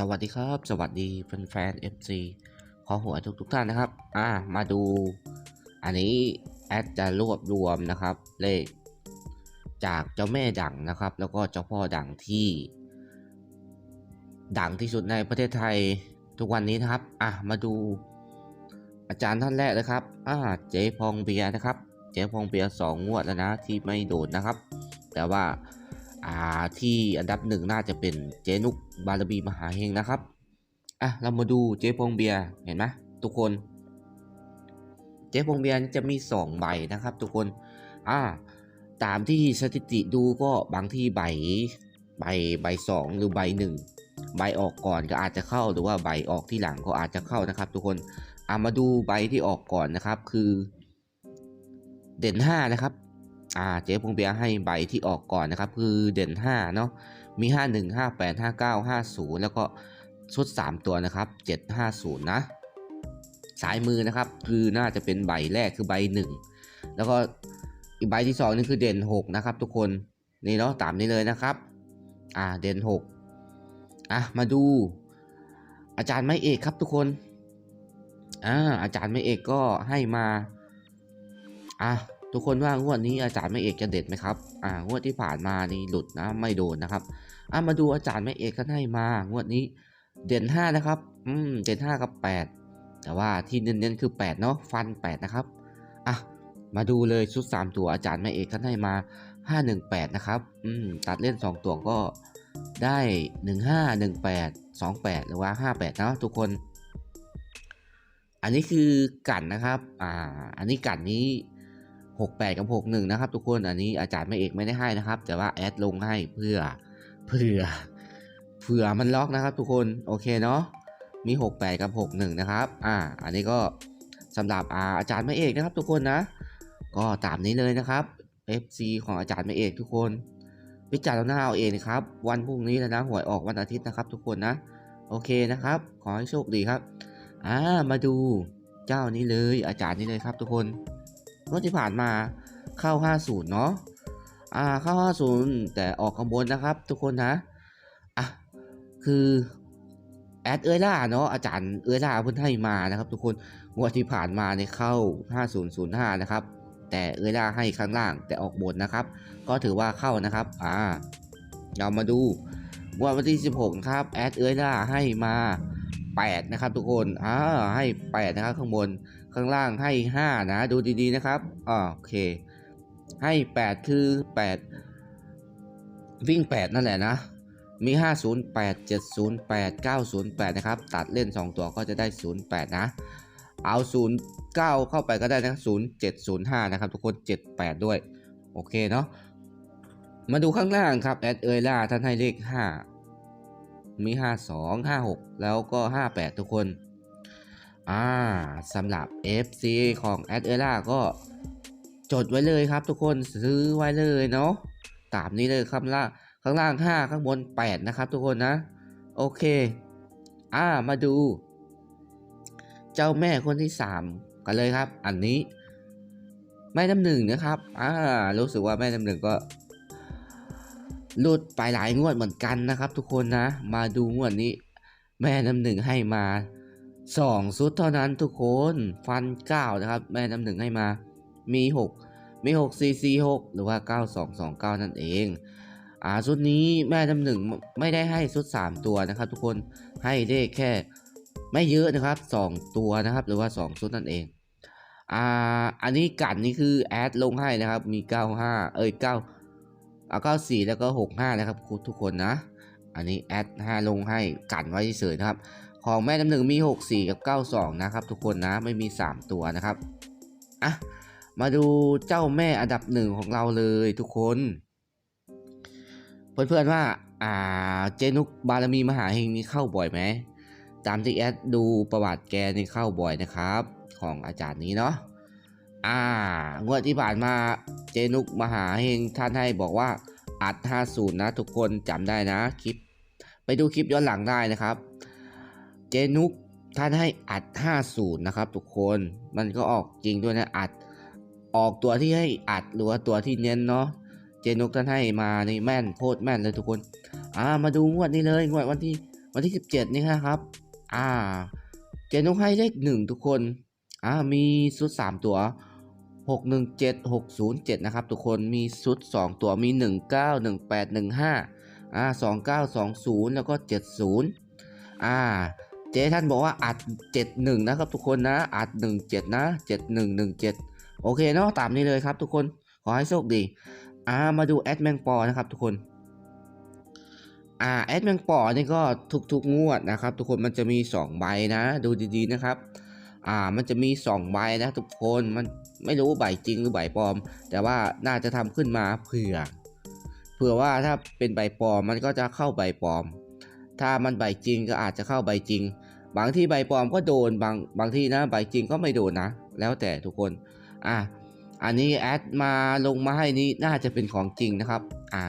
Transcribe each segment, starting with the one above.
สวัสดีครับ สวัสดีแฟนๆ FC ขอหัวทุกทุกๆท่านนะครับ อ่า มาดู อันนี้แอดจะรวบรวมนะครับ เลข จากเจ้าแม่ดังนะครับ แล้วก็เจ้าพ่อดังที่ ดังที่สุดในประเทศไทยทุกวันนี้นะครับ อะ มาดู อาจารย์ท่านแรกนะครับ อ่า เจ๊พองเบียนะครับ เจ๊พองเบียสองงวดแล้วนะที่ไม่โดนนะครับ แต่ว่า อ่าที่อันดับหนึ่งน่าจะเป็นเจนุกบารบีมหาเฮงนะครับอะเรามาดูเจ๊พงเบียร์เห็นไหมทุกคน เจ๊พงเบียร์จะมีสองใบนะครับ ทุกคนอ่าตามที่สถิติดูก็บางที่ใบใบใบสองหรือใบหนึ่งใบออกก่อนก็อาจจะเข้าหรือว่าใบออกที่หลังก็อาจจะเข้านะครับ ทุกคนเอามาดูใบที่ออกก่อนนะครับ คือ เด่นห้านะครับ อ่าเจ๊พงเบียให้ใบที่ออกก่อนนะครับ คือเด่น5เนาะมี 5 1 5 8 5 9 5 0 แล้วก็ชุด 3 ตัวนะครับ 750 นะสายมือนะครับคือน่าจะเป็นใบแรกคือใบ 1 แล้วก็อีกใบที่ 2 นี่คือเด่น 6 นะครับ ทุกคนนี่เนาะตามนี้เลยนะครับ อ่าเด่น 6 อะมาดู อาจารย์ไม่เอกครับทุกคนอ่าอาจารย์ไม่เอกก็ให้มาอะ ทุกคนว่างวดนี้อาจารย์ไม่เอกจะเด็ดไหมครับ อ่างวดที่ผ่านมานี่หลุดนะไม่โดนนะครับ อะมาดูอาจารย์ไม่เอกกันให้มางวดนี้ เด่นห้านะครับ อืมเด่นห้ากับแปดแต่ว่าที่เน้นๆคือแปดเนาะฟันแปดนะครับ อะมาดูเลยชุดสามตัวอาจารย์ไม่เอกกันให้มาห้าหนึ่งแปดนะครับ อืมตัดเล่นสองตัวก็ได้หนึ่งห้าหนึ่งแปดสองแปดหรือว่าห้าแปดเนาะทุกคน อันนี้คือกันนะครับ อ่า อันนี้กันนี้ 68 กับ 61 นะครับ ทุกคนอันนี้อาจารย์ไม่เอกไม่ได้ให้นะครับ แต่ว่าแอดลงให้เพื่อเพื่อเผื่อมันล็อกนะครับ ทุกคนโอเคเนาะมี 68 กับ 61 นะครับอ่าอันนี้ก็สำหรับอาอาจารย์ไม่เอกนะครับ ทุกคนนะ ก็ตามนี้เลยนะครับ FC ของอาจารย์ไม่เอกทุกคนพิจารณาเอาเองนะครับ วันพรุ่งนี้แล้วนะหวยออกวันอาทิตย์นะครับ ทุกคนนะ โอเคนะครับ ขอให้โชคดีครับอ่ามาดูเจ้านี้เลยอาจารย์นี้เลยครับทุกคน งวดที่ผ่านมาเข้า 50 เนาะอ่าเข้า 50 แต่ออกข้างบนนะครับทุกคนนะอะคือแอดเอยล่าเนาะอาจารย์เอยล่าเพิ่นให้มานะครับ ทุกคนงวดที่ผ่านมาเนี่ยเข้า 5005 นะครับ แต่เอยล่าให้ข้างล่างแต่ออกบนนะครับ ก็ถือว่าเข้านะครับอ่าเรามาดูงวดวันที่ 16 ครับแอดเอยล่าให้มา 8 นะครับ ทุกคนอ่าให้ 8 นะครับข้างบน ข้างล่างให้ 5 นะ ดูดีๆนะครับอ่าโอเค ให้ 8 คือ 8 วิ่ง 8 นั่นแหละนะ มี 508 708 908 นะครับ ตัดเล่น 2 ตัวก็จะได้ 08 นะ เอา 09 เข้าไปก็ได้นะ0705 นะครับ ทุกคน 78 ด้วย โอเคเนาะมาดูข้างล่างครับแอดเอล่าท่านให้เลข 5 มี 52 56 แล้วก็ 58 ทุกคน อ่าสำหรับ FC ของ a d e r a ก็จดไว้เลยครับทุกคนซื้อไว้เลยเนาะตามนี้เลยข้างล่างข้างล่าง 5 ข้างบน 8 นะครับทุกคนนะ โอเค อ่ามาดู เจ้าแม่คนที่ 3 กันเลยครับ อันนี้แม่น้ำหนึ่งนะครับอ่ารู้สึกว่าแม่น้ำหนึ่งก็หลุดไปหลายงวดเหมือนกันนะครับ ทุกคนนะ มาดูงวดนี้ แม่น้ำหนึ่งให้มา สองชุดเท่านั้นทุกคนฟันเก้านะครับ แม่น้ำหนึ่งให้มามีหกมีหกสี่สี่หกหรือว่าเก้าสองสองเก้านั่นเองอ่าชุดนี้แม่น้ำหนึ่งไม่ได้ให้ชุดสามตัวนะครับ ทุกคนให้ได้แค่ไม่เยอะนะครับสองตัวนะครับ หรือว่าสองชุดนั่นเองอ่าอันนี้กันนี่คือแอดลงให้นะครับ มีเก้าห้าเอ้ยเก้าเอาเก้าสี่แล้วก็หกห้านะครับทุกคนนะ อันนี้แอดห้าลงให้กันไว้เฉยนะครับ ของแม่น้ำหนึ่งมี 64 กับ 92 นะครับ ทุกคนนะไม่มี 3 ตัวนะครับอะมาดูเจ้าแม่อันดับหนึ่งของเราเลยทุกคน เพื่อนๆว่าอ่าเจนุกบารมีมหาเฮงนี้เข้าบ่อยไหมตามที่แอดดูประวัติแกนี่เข้าบ่อยนะครับ ของอาจารย์นี้เนาะอ่างวดที่ผ่านมาเจนุกมหาเฮงท่านให้บอกว่าอัด50นะทุกคนจำได้นะคลิป ไปดูคลิปย้อนหลังได้นะครับ นุกท่านให้อัด 50 นะครับ ทุกคนมันก็ออกจริงด้วยนะอัด ออกตัวที่ให้อัดหรือว่าตัวที่เน้นเนาะเจนุกท่านให้มาในแม่นโคตรแม่นเลยทุกคนอ่ามาดูงวดนี้เลยงวดวันที่วันที่ 17 นี่นะครับ อ่า เจนุกให้เลขหนึ่งทุกคนอ่ามีชุด 3 ตัว 617 607 นะครับ ทุกคนมีชุด 2 ตัวมี 19 18 15อ่า2920 แล้วก็ 70อ่า จท่านบอกว่าอัด71นะครับทุกคนนะอัด17นะ7117 โอเคเนาะตามนี้เลยครับทุกคนขอให้โชคดีอ่ามาดูแอดแมงปอนะครับทุกคนอ่าแอดแมงปอนี่ก็ทุกๆงวดนะครับ ทุกคนมันจะมี 2 ใบนะ ดูดีๆนะครับอ่ามันจะมี 2 ใบนะทุกคนมันไม่รู้ใบจริงหรือใบปลอม แต่ว่าน่าจะทำขึ้นมาเผื่อ เผื่อว่าถ้าเป็นใบปลอมมันก็จะเข้าใบปลอมถ้ามันใบจริงก็อาจจะเข้าใบจริง บางที่ใบปลอมก็โดนบางบางที่นะใบจริงก็ไม่โดนนะ แล้วแต่ทุกคนอะอันนี้แอดมาลงมาให้นี้น่าจะเป็นของจริงนะครับอ่า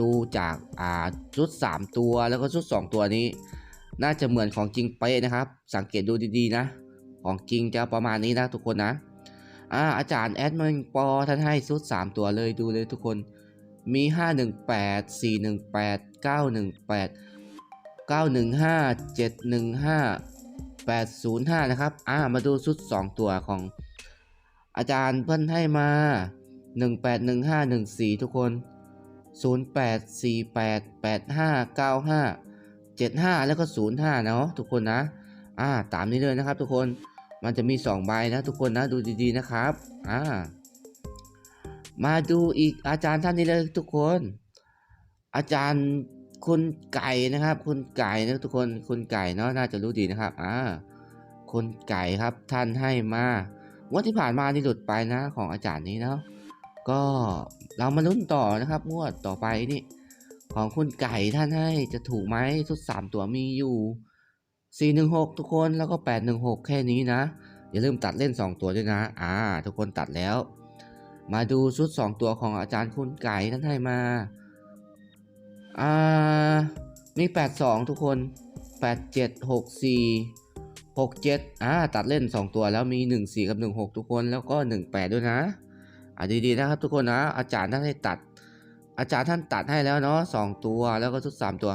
ดูจากอ่าชุด 3 ตัวแล้วก็ชุด 2 ตัวนี้ น่าจะเหมือนของจริงเป๊ะนะครับ สังเกตดูดีๆนะ ของจริงจะประมาณนี้นะทุกคนนะอ่าอาจารย์แอดมินปอท่านให้ชุด 3 ตัวเลยดูเลยทุกคนมี 518 418 918 915 715 805 นะครับ อ่า มาดูชุด 2 ตัวของ อาจารย์เพิ่นให้มา 181514 ทุกคน 0848859575 แล้วก็ 05 เนาะทุกคนนะ อ่า ตามนี้เลยนะครับทุกคน มันจะมี 2 ใบนะทุกคนนะ ดูดีๆนะครับ อ่า มาดูอีกอาจารย์ท่านนี้เลยทุกคน อาจารย์ คุณไก่นะครับ คุณไก่นะทุกคนคุณไก่เนาะน่าจะรู้ดีนะครับอ่าคุณไก่ครับท่านให้มางวดที่ผ่านมานี่หลุดไปนะของอาจารย์นี้เนาะก็เรามาลุ้นต่อนะครับ งวดต่อไปนี่ ของคุณไก่ท่านให้จะถูกไหมชุด 3 ตัวมีอยู่ 416 ทุกคนแล้วก็ 816 แค่นี้นะ อย่าลืมตัดเล่น 2 ตัวด้วยนะ อ่า ทุกคนตัดแล้ว มาดูชุด 2 ตัวของอาจารย์คุณไก่ท่านให้มา อ่ามี82ทุกคน87 64 67อ่าตัดเล่น2ตัวแล้วมี14กับ16ทุกคนแล้วก็18ด้วยนะอะดีๆนะครับทุกคนนะอาจารย์ท่านให้ตัด อาจารย์ท่านตัดให้แล้วเนาะสองตัวแล้วก็ชุดสามตัว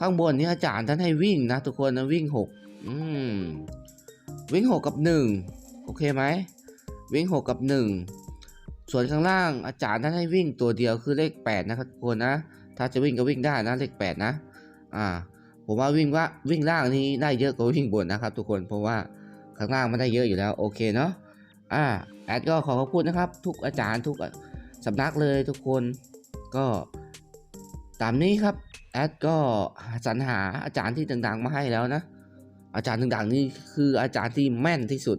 ข้างบนนี้อาจารย์ท่านให้วิ่งนะทุกคนนะวิ่งหกอืมวิ่งหกกับหนึ่งโอเคไหมวิ่งหกกับหนึ่งส่วนข้างล่างอาจารย์ท่านให้วิ่งตัวเดียวคือเลขแปดนะครับทุกคนนะ ถ้าจะวิ่งก็วิ่งได้นะเลขแปดนะ อ่า ผมว่าวิ่งว่าวิ่งล่างนี้ได้เยอะกว่าวิ่งบนนะครับ ทุกคน เพราะว่าข้างล่างมันได้เยอะอยู่แล้ว โอเคเนาะ อ่า แอดก็ขอขอบคุณนะครับ ทุกอาจารย์ทุกสำนักเลยทุกคน ก็ตามนี้ครับ แอดก็สรรหาอาจารย์ที่ดังๆมาให้แล้วนะ อาจารย์ดังๆนี่คืออาจารย์ที่แม่นที่สุด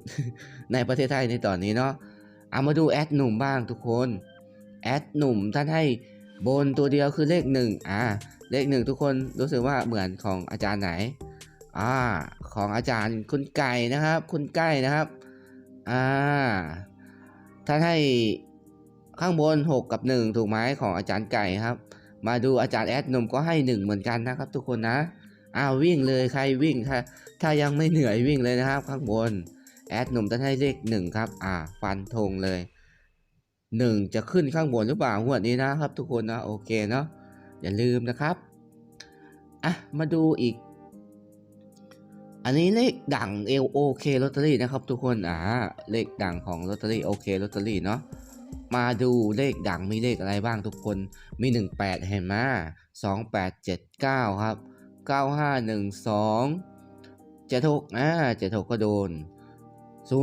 ในประเทศไทยในตอนนี้เนาะ เอามาดูแอดหนุ่มบ้างทุกคน แอดหนุ่มท่านให้ บนตัวเดียวคือเลขหนึ่งอ่าเลขหนึ่งทุกคนรู้สึกว่าเหมือนของอาจารย์ไหนอ่าของอาจารย์คุณไก่นะครับ คุณไก่นะครับอ่าท่านให้ข้างบน 6 กับ 1 ถูกไหมของอาจารย์ไก่ครับ มาดูอาจารย์แอดนมก็ให้ 1 เหมือนกันนะครับ ทุกคนนะอ้าววิ่งเลยใครวิ่งถ้าถ้ายังไม่เหนื่อยวิ่งเลยนะครับ ข้างบนแอดนมท่านให้เลข1ครับอ่าฟันธงเลย 1จะขึ้นข้างบนหรือเปล่างวดนี้นะครับ ทุกคนนะโอเคเนาะอย่าลืมนะครับอะมาดูอีก อันนี้เลขดังเอลโอเคลอตเตอรี่นะครับ ทุกคนอ่าเลขดังของลอตเตอรี่โอเคลอตเตอรี่เนาะมาดูเลขดังมีเลขอะไรบ้างทุกคนมี 18 เห็นไหม2879ครับ9512 76อ่า76ก็โดน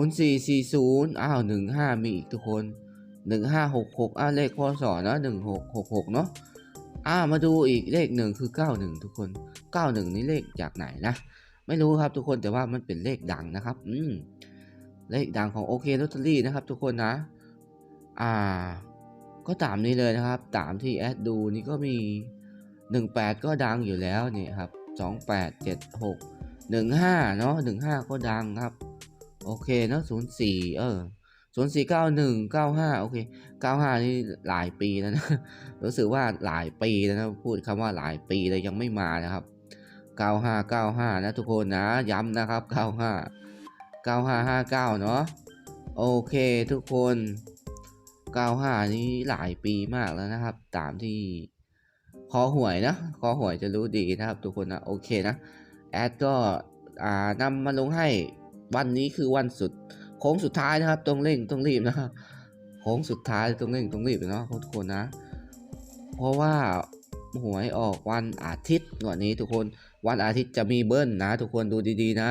0440อ้าว15มีอีกทุกคน 1566อ่าเลขพศนะ1666 เนาะอ่ามาดูอีกเลขหนึ่งคือ 91 ทุกคน 91 นี่เลขจากไหนนะ ไม่รู้ครับทุกคนแต่ว่ามันเป็นเลขดังนะครับ อืม เลขดังของโอเคลอตเตอรี่นะครับ ทุกคนนะ อ่า ก็ตามนี้เลยนะครับ ตามที่แอดดูนี่ก็มี 18 ก็ดังอยู่แล้วนี่ครับ 28 76 15 เนาะ15 ก็ดังครับ โอเคเนาะ04 เออ 0491 95โอเค95นี่หลายปีแล้วนะรู้สึกว่าหลายปีแล้วนะพูดคำว่าหลายปีเลยยังไม่มานะครับ95 95นะทุกคนนะย้ำนะครับ95 9559เนาะโอเคทุกคน95นี้หลายปีมากแล้วนะครับ ตามที่คอหวยนะคอหวยจะรู้ดีนะครับ ทุกคนนะโอเคนะแอดก็อ่านำมาลงให้วันนี้คือวันสุด โค้งสุดท้ายนะครับต้องเร่งต้องรีบนะครับโค้งสุดท้ายต้องเร่งต้องรีบเนาะทุกคนนะ เพราะว่าหวยออกวันอาทิตย์ก่อนนี้ทุกคนวันอาทิตย์จะมีเบิ้ลนะ ทุกคนดูดีๆนะ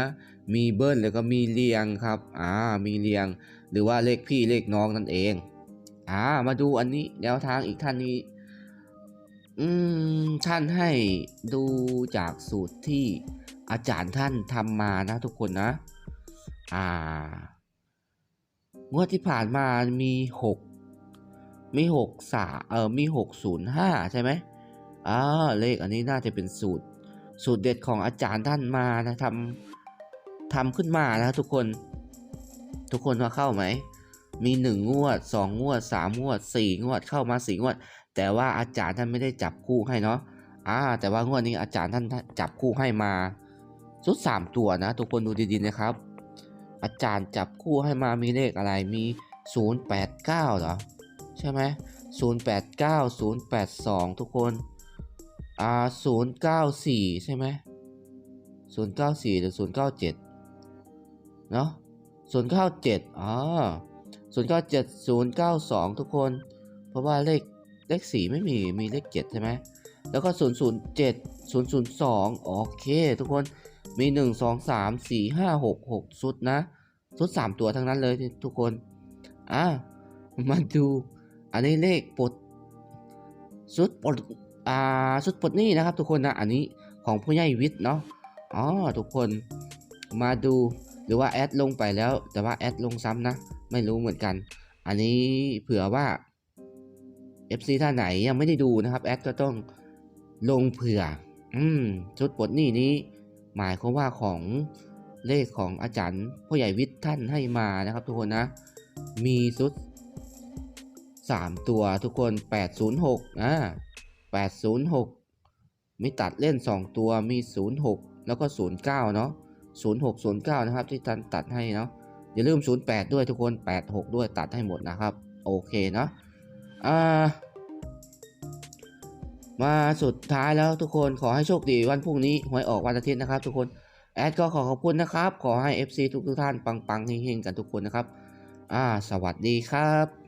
มีเบิ้ลแล้วก็มีเรียงครับอ่ามีเรียง หรือว่าเลขพี่เลขน้องนั่นเองอ่ามาดูอันนี้แนวทางอีกท่านนี้อืมท่านให้ดูจากสูตรที่อาจารย์ท่านทำมานะทุกคนนะ อ่า งวดที่ผ่านมามีหกมีหกสาเออมีหกศูนย์ห้าใช่ไหมอ่าเลขอันนี้น่าจะเป็นสูตร สูตรเด็ดของอาจารย์ท่านมานะทำทำขึ้นมานะทุกคน ทุกคนว่าเข้าไหม มีหนึ่งงวดสองงวดสามงวดสี่งวดเข้ามาสี่งวด แต่ว่าอาจารย์ท่านไม่ได้จับคู่ให้เนาะอ่าแต่ว่างวดนี้อาจารย์ท่านจับคู่ให้มา สุดสามตัวนะ ทุกคนดูดีๆนะครับ อาจารย์จับคู่ให้มามีเลขอะไรมี 089เหรอ ใช่ไหม089 082 ทุกคนอ่า094 ใช่ไหม094 หรือ 097 เนาะ097อ๋อ097 092 ทุกคน เพราะว่าเลขเลข 4 ไม่มีมีเลข 7 ใช่ไหมแล้วก็ 007 002 โอเค ทุกคน มีหนึ่งสองสามสี่ห้าหกหกชุดนะ ชุดสามตัวทั้งนั้นเลยทุกคน อะ มาดู อันนี้เลขปลดชุดปลดอ่าชุดปลดนี้นะครับ ทุกคนนะ อันนี้ของผู้ใหญ่วิทย์เนาะ อ๋อ ทุกคน มาดูหรือว่าแอดลงไปแล้ว แต่ว่าแอดลงซ้ำนะ ไม่รู้เหมือนกัน อันนี้เผื่อว่า FC ท่านไหนยังไม่ได้ดูนะครับ แอดก็ต้องลงเผื่อ อืมชุดปลดนี้นี้ หมายความว่าของเลขของอาจารย์พ่อใหญ่วิทย์ท่านให้มานะครับ ทุกคนนะ มีชุด 3 ตัวทุกคน 806อ่า806 มีตัดเล่น 2 ตัวมี 06 แล้วก็ 09 เนาะ06 09 นะครับ ที่ท่านตัดให้เนาะอย่าลืม 08 ด้วยทุกคน 86 ด้วยตัดให้หมดนะครับ โอเคเนาะอ่า มาสุดท้ายแล้วทุกคนขอให้โชคดีวันพรุ่งนี้หวยออกวันอาทิตย์นะครับ ทุกคนแอดก็ขอขอบคุณนะครับ ขอให้ FC ทุกทุกท่านปังๆเฮงๆกันทุกคนนะครับ อ่า สวัสดีครับ